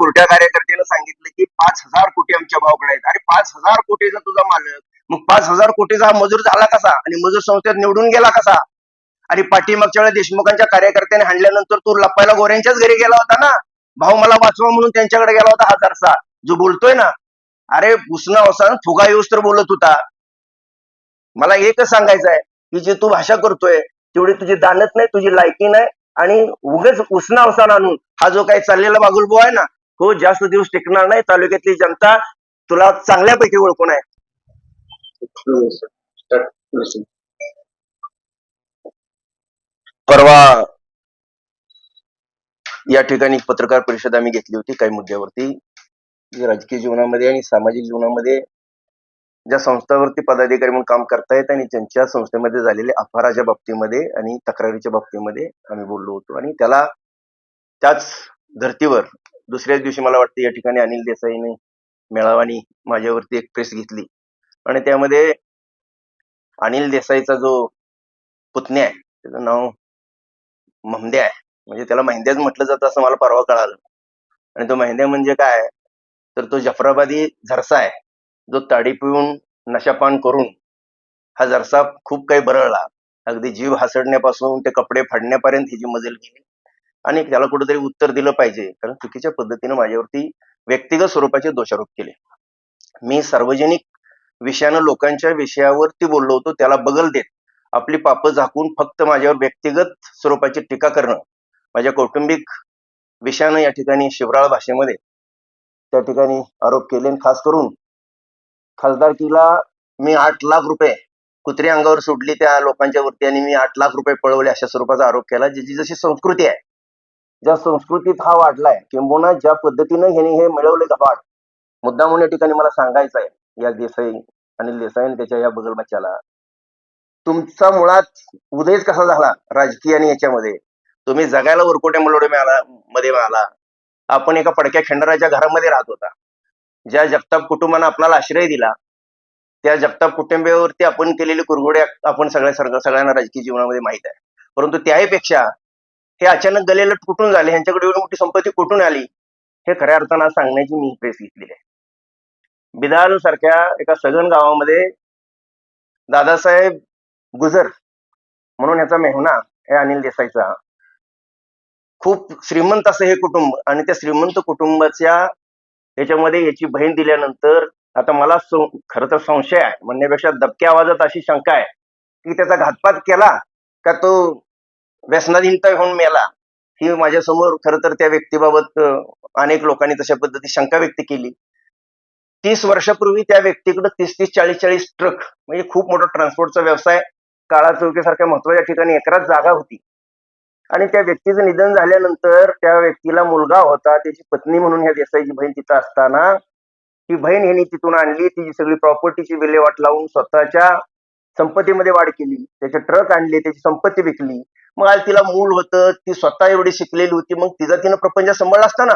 बुरट्या कार्यकर्त्याला सांगितलं की पाच हजार कोटी आमच्या भावाकडे आहेत. अरे पाच हजार कोटीचा तुझा मालक. मग पाच हजार कोटीचा हा मजूर झाला कसा? आणि मजूर संस्थेत निवडून गेला कसा? आणि पाठीमागच्या वेळेला देशमुखांच्या कार्यकर्त्याने हाणल्यानंतर तू लप्पायला गोऱ्यांच्याच घरी गेला होता ना? भाऊ मला वाचवा म्हणून त्यांच्याकडे गेला होता हजारचा जो बोलतोय ना अरे उसना वसान फुगा येऊस तर बोलत होता. मला एकच सांगायचं आहे की जे तू भाषा करतोय तेवढी तुझी दानत नाही तुझी लायकी नाही. आणि उगच उसना अवसान आणून हा जो काही चाललेला बागुलबो आहे ना तो जास्त दिवस टिकणार नाही. तालुक्यातली जनता तुला चांगल्यापैकी ओळखून आहे. परवा या ठिकाणी पत्रकार परिषद आम्ही घेतली होती काही मुद्द्यावरती. राजकीय जीवनामध्ये आणि सामाजिक जीवनामध्ये ज्या संस्थावरती पदाधिकारी म्हणून काम करतायत आणि त्यांच्या संस्थेमध्ये झालेल्या अपहाराच्या बाबतीमध्ये आणि तक्रारीच्या बाबतीमध्ये आम्ही बोललो होतो. आणि त्याला त्याच धर्तीवर दुसऱ्याच दिवशी मला वाटतं या ठिकाणी अनिल देसाईने मेळावानी माझ्यावरती एक प्रेस घेतली. आणि त्यामध्ये अनिल देसाईचा जो पुतण्या आहे त्याचं नाव महंद्या आहे. म्हणजे त्याला महिंद्याच म्हटलं जातं असं मला परवा कळालं. आणि तो महिंद्या म्हणजे काय तर तो जफराबादी झरसा आहे. जो ताडी पिऊन नशापान करून हा जरसा खूप काही बरळला. अगदी जीव हासडण्यापासून ते कपडे फाडण्यापर्यंत ही जी मजल गेली आणि त्याला कुठेतरी उत्तर दिलं पाहिजे. कारण चुकीच्या पद्धतीने माझ्यावरती व्यक्तिगत स्वरूपाचे दोषारोप केले. मी सार्वजनिक विषयानं लोकांच्या विषयावरती बोललो होतो त्याला बगल देत आपली पापं झाकून फक्त माझ्यावर व्यक्तिगत स्वरूपाची टीका करणं माझ्या कौटुंबिक विषयानं या ठिकाणी शिवराळ भाषेमध्ये त्या ठिकाणी आरोप केले आणि खास करून खासदारकीला मी आठ लाख रुपये कुत्री अंगावर सोडली त्या लोकांच्या वरती आणि मी आठ लाख रुपये पळवले अशा स्वरूपाचा आरोप केला ज्याची जशी संस्कृती आहे. ज्या संस्कृतीत हा वाढलाय किंबहुना ज्या पद्धतीनं ह्याने हे मिळवले का वाढ मुद्दा म्हणून या ठिकाणी मला सांगायचं आहे या देसाई आणि देसाई आणि त्याच्या या बगलबच्च्याला तुमचा मुळात उदयच कसा झाला राजकीय आणि याच्यामध्ये? तुम्ही जगायला वरकोट्या मुलोडे मिळाला मध्ये मिळाला. आपण एका पडक्या खंडराच्या घरामध्ये राहत होता. ज्या जगताप कुटुंबानं आपल्याला आश्रय दिला त्या जगताप कुटुंबावरती आपण केलेले कुरघोडे आपण सगळ्या सगळ्या सगळ्यांना राजकीय जीवनामध्ये माहीत आहे. परंतु त्याहीपेक्षा हे अचानक गलेलं कुठून झाले ह्यांच्याकडे एवढी मोठी संपत्ती कुठून आली? हे खऱ्या अर्थानं सांगण्याची मी प्रेस घेतलेली आहे. बिदाल सारख्या एका सघन गावामध्ये दादासाहेब गुजर म्हणून याचा मेहुणा हे अनिल देसाईचा. खूप श्रीमंत असं हे कुटुंब आणि त्या श्रीमंत कुटुंबाच्या याच्यामध्ये याची बहीण दिल्यानंतर आता मला खर तर संशय आहे म्हणण्यापेक्षा दबक्या आवाजात अशी शंका आहे की त्याचा घातपात केला का तो व्यसनाधीनता होऊन मेला. ही माझ्यासमोर खर तर त्या व्यक्तीबाबत अनेक लोकांनी तशा पद्धती शंका व्यक्त केली. तीस वर्षापूर्वी त्या व्यक्तीकडे तीस तीस चाळीस चाळीस ट्रक म्हणजे खूप मोठा ट्रान्सपोर्टचा व्यवसाय काळा चौकीसारख्या महत्त्वाच्या ठिकाणी एकराच जागा होती. आणि त्या व्यक्तीचं निधन झाल्यानंतर त्या व्यक्तीला मुलगा होता. त्याची पत्नी म्हणून ह्या देसाईची बहीण तिथं असताना ती बहीण ह्यांनी तिथून आणली. तिची सगळी प्रॉपर्टीची विल्हेवाट लावून स्वतःच्या संपत्तीमध्ये वाढ केली. त्याचे ट्रक आणले त्याची संपत्ती विकली. मग आज तिला मूल होतं ती स्वतः एवढी शिकलेली होती मग तिचा तिनं प्रपंच सांभाळला असता ना?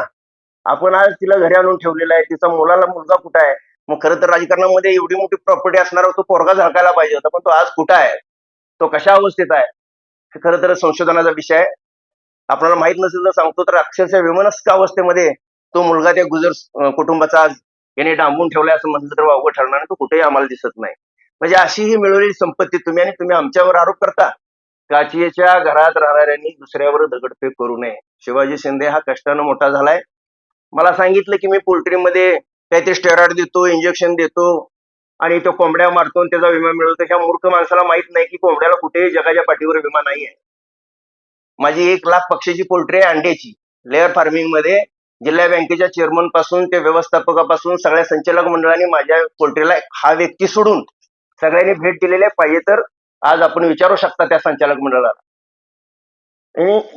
आपण आज तिला घरी आणून ठेवलेला आहे तिचा मुलाला मुलगा कुठं आहे? मग खरं तर राजकारणामध्ये एवढी मोठी प्रॉपर्टी असणार तो पोरगा झळकायला पाहिजे होता पण तो आज कुठं आहे? तो कशा अवस्थेत आहे? हे खरं तर संशोधनाचा विषय आहे. आपल्याला माहीत नसेल तर सांगतो तर अक्षरशः विमनस्क अवस्थेमध्ये तो मुलगा त्या गुजर कुटुंबाचा आज याने डांबून ठेवलाय असं म्हटलं तर वावगं ठरणार नाही तो कुठेही आम्हाला दिसत नाही. म्हणजे अशी ही मिळवलेली संपत्ती तुम्ही आणि तुम्ही आमच्यावर आरोप करता. काचीच्या घरात राहणाऱ्यांनी दुसऱ्यावर दगडफेक करू नये. शिवाजी शिंदे हा कष्टानं मोठा झालाय. मला सांगितलं की मी पोल्ट्रीमध्ये काहीतरी स्टेरॉइड देतो इंजेक्शन देतो आणि तो कोंबड्या मारतो आणि त्याचा विमा मिळवतो. ह्या मूर्ख माणसाला माहीत नाही की कोंबड्याला कुठेही जगाच्या पाठीवर विमा नाही आहे माझी एक लाख पक्षीची पोल्ट्री आहे अंड्याची. लेअर फार्मिंगमध्ये जिल्हा बँकेच्या चेअरमनपासून ते व्यवस्थापकापासून सगळ्या संचालक मंडळाने माझ्या पोल्ट्रीला हा व्यक्ती सोडून सगळ्यांनी भेट दिलेली आहे. पाहिजे तर आज आपण विचारू शकता त्या संचालक मंडळाला.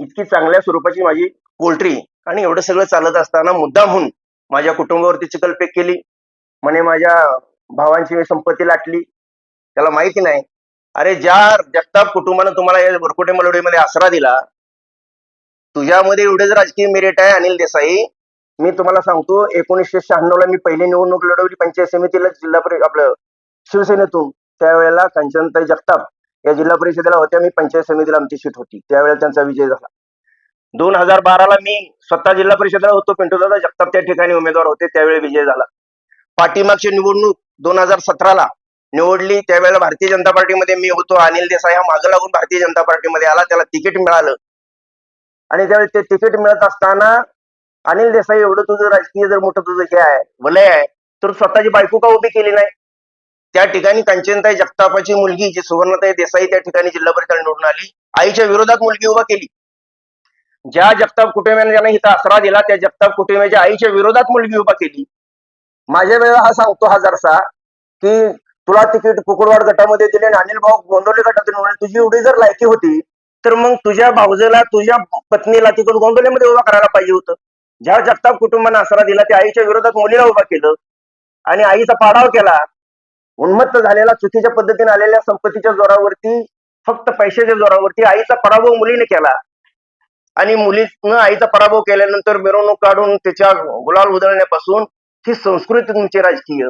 इतकी चांगल्या स्वरूपाची माझी पोल्ट्री आणि एवढं सगळं चालत असताना मुद्दामहून माझ्या कुटुंबावरती चिकलपेक केली. म्हणे माझ्या भावांची मी संपत्ती लाटली. त्याला माहिती नाही. अरे ज्या जगताप कुटुंबानं तुम्हाला या वरकोटे मलवडीमध्ये आसरा दिला तुझ्यामध्ये एवढेच राजकीय मेरिट आहे अनिल देसाई. मी तुम्हाला सांगतो एकोणीसशे शहाण्णव ला मी पहिली निवडणूक लढवली पंचायत समितीला जिल्हा आपलं शिवसेनेतून. त्यावेळेला कंचनताई जगताप या जिल्हा परिषदेला होत्या. मी पंचायत समितीला आमची सीट होती. त्यावेळेला त्यांचा विजय झाला. दोन हजार बाराला मी स्वतः जिल्हा परिषदेला होतो. पिंटूदादा जगताप त्या ठिकाणी उमेदवार होते. त्यावेळी विजय झाला. पाठीमागची निवडणूक दोन हजार सतराला निवडली. त्यावेळेला भारतीय जनता पार्टीमध्ये मी होतो. अनिल देसाई हा मागं लागून भारतीय जनता पार्टीमध्ये आला. त्याला तिकीट मिळालं. आणि त्यावेळी ते तिकीट मिळत असताना अनिल देसाई एवढं तुझं राजकीय जर मोठं तुझं हे आहे वलय आहे तर स्वतःची बायको का उभी केली नाही? त्या ठिकाणी कंचनताई जगतापाची मुलगी जी सुवर्णताई देसाई त्या ठिकाणी जिल्हा परिषद निवडून आली. आईच्या विरोधात मुलगी उभा केली. ज्या जगताप कुटुंबियाने ज्यांना इथं आसरा दिला त्या जगताप कुटुंबियाच्या आईच्या विरोधात मुलगी उभा केली. माझ्या वेळेला हा सांगतो हजारसा की तुला तिकीट कुकुडवाड गटामध्ये दिले आणि अनिल भाऊ गोंदवले गटातून तुझी एवढी जर लायकी होती तर मग तुझ्या भाऊजेला तुझ्या पत्नीला तिकीट गोंदवलेमध्ये उभा करायला पाहिजे होतं. ज्या जगताप कुटुंबाने आसरा दिला त्या आईच्या विरोधात मुलीला उभा केलं. आणि आईचा पाडाव केला उन्मत्त झालेला चुकीच्या पद्धतीने आलेल्या संपत्तीच्या जोरावरती फक्त पैशाच्या जोरावरती आईचा पराभव मुलीने केला. आणि मुलीनं आईचा पराभव केल्यानंतर मिरवणूक काढून त्याच्या गुलाल उधळण्यापासून ही संस्कृती तुमची राजकीय.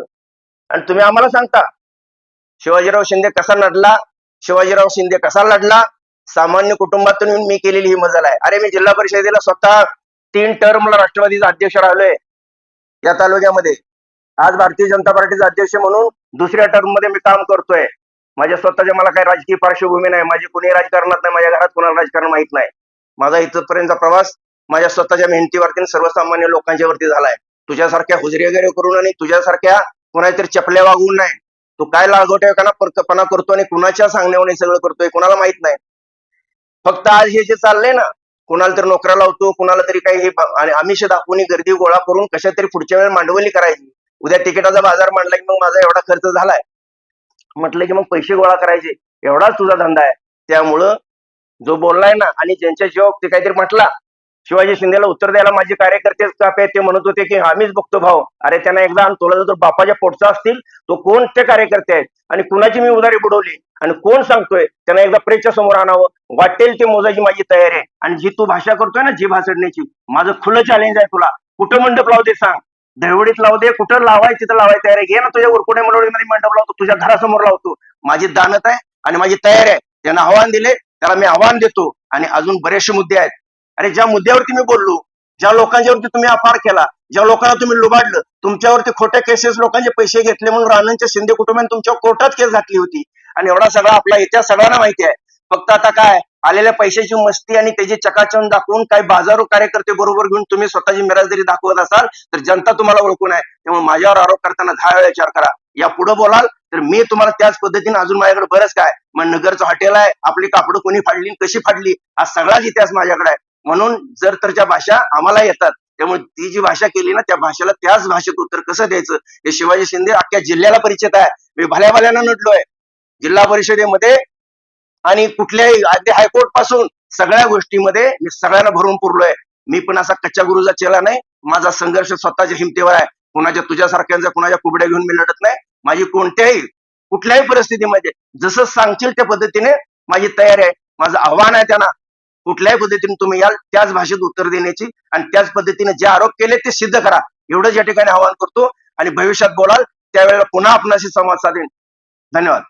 आणि तुम्ही आम्हाला सांगता शिवाजीराव शिंदे कसा लढला शिवाजीराव शिंदे कसा लढला सामान्य कुटुंबातून येऊन मी केलेली ही मजल आहे. अरे मी जिल्हा परिषदेला स्वतः तीन टर्मला राष्ट्रवादीचा अध्यक्ष राहिलोय या तालुक्यामध्ये. आज भारतीय जनता पार्टीचा अध्यक्ष म्हणून दुसऱ्या टर्ममध्ये मी काम करतोय. माझ्या स्वतःच्या मला काही राजकीय पार्श्वभूमी नाही माझी कुणी राजकारणात नाही माझ्या घरात कुणाला राजकारण माहीत नाही. माझा इथपर्यंतचा प्रवास माझ्या स्वतःच्या मेहनतीवरती सर्वसामान्य लोकांच्या वरती झालाय. तुझ्यासारख्या हुजरी वगैरे करून आणि तुझ्यासारख्या कुणातरी चपल्या वागवून नाही तू काय लागवटेपणा परकपणा करतो आणि कुणाच्या सांगण्यावर सगळं करतोय कुणाला माहीत नाही. फक्त आज हे जे चाललंय ना कुणाला तरी नोकऱ्या लावतो कुणाला तरी काही हे आणि आमिष दाखवून गर्दी गोळा करून कशा तरी पुढच्या वेळेला मांडवली करायची. उद्या तिकिटाचा बाजार मांडला की मग माझा एवढा खर्च झालाय. म्हटलं की मग पैसे गोळा करायचे. एवढाच तुझा धंदा आहे. त्यामुळं जो बोललाय ना आणि ज्यांच्या जीवावर ते काहीतरी म्हटला शिवाजी शिंदेला उत्तर द्यायला माझे कार्यकर्तेच कापे आहेत. ते म्हणत होते की आम्हीच बघतो भाऊ. अरे त्यांना एकदा आण, तुला जर बापाच्या पोटचा असतील तो कोण ते कार्यकर्ते आहेत? आणि कुणाची मी उदारी बुडवली? आणि कोण सांगतोय? त्यांना एकदा प्रेसच्या समोर आणावं. वाटेल ते मोजायची माझी तयारी आहे. आणि जी तू भाषा करतोय ना जी भासडण्याची माझं खुलं चॅलेंज आहे तुला. कुठं मंडप लावते दे सांग. दहिवडीत लावू दे कुठं लावायची तिथं लावायची तयारी आहे. घे ना तुझ्या उरकुडे मंडळीमध्ये मंडप लावतो तुझ्या घरासमोर लावतो. माझी दानत आहे आणि माझी तयारी आहे. त्यांना आव्हान दिले त्याला मी आव्हान देतो. आणि अजून बरेचसे मुद्दे आहेत. अरे ज्या मुद्द्यावरती मी बोललो ज्या लोकांच्यावरती तुम्ही अपार केला ज्या लोकांना तुम्ही लुबाडलं तुमच्यावरती खोट्या केसेस लोकांचे पैसे घेतले म्हणून राणांच्या शिंदे कुटुंबाने तुमच्यावर कोर्टात केस घातली होती. आणि एवढा सगळा आपला इतिहास सगळ्यांना माहिती आहे. फक्त आता काय आलेल्या पैशाची मस्ती आणि त्याची चकाचौंध दाखवून काही बाजारू कार्यकर्ते बरोबर घेऊन तुम्ही स्वतःची मिराजदारी दाखवत असाल तर जनता तुम्हाला ओळखून आहे. तेव्हा माझ्यावर आरोप करताना दहा वेळा विचार करा. या पुढे बोलाल तर मी तुम्हाला त्याच पद्धतीने अजून माझ्याकडे बरंच काय मग नगरचं हॉटेल आहे आपली कापडं कोणी फाडली कशी फाडली हा सगळाच इतिहास माझ्याकडे आहे. म्हणून जर तर ज्या भाषा आम्हाला येतात त्यामुळे ती जी भाषा केली ना त्या भाषेला त्याच भाषेत उत्तर कसं द्यायचं? हे शिवाजी शिंदे अख्ख्या जिल्ह्याला परिचित आहे. मी भल्या भल्यानं नटलोय जिल्हा परिषदेमध्ये आणि कुठल्याही अगदी हायकोर्टपासून सगळ्या गोष्टीमध्ये मी सगळ्यांना भरून पुरलोय. मी पण असा कच्च्या गुरुचा चेला नाही. माझा संघर्ष स्वतःच्या हिमतीवर आहे. कुणाच्या तुझ्यासारख्यांचा कुणाच्या कुबड्या घेऊन मी लढत नाही. माझी कोणत्याही कुठल्याही परिस्थितीमध्ये जसं सांगतील त्या पद्धतीने माझी तयारी आहे. माझं आव्हान आहे त्यांना. कुठल्याही पद्धतीने तुम्ही याल त्याच भाषेत उत्तर देण्याची आणि त्याच पद्धतीने जे आरोप केले ते सिद्ध करा. एवढंच या ठिकाणी आवाहन करतो. आणि भविष्यात बोलाल त्यावेळेला पुन्हा आपणाशी संवाद साधेन. धन्यवाद.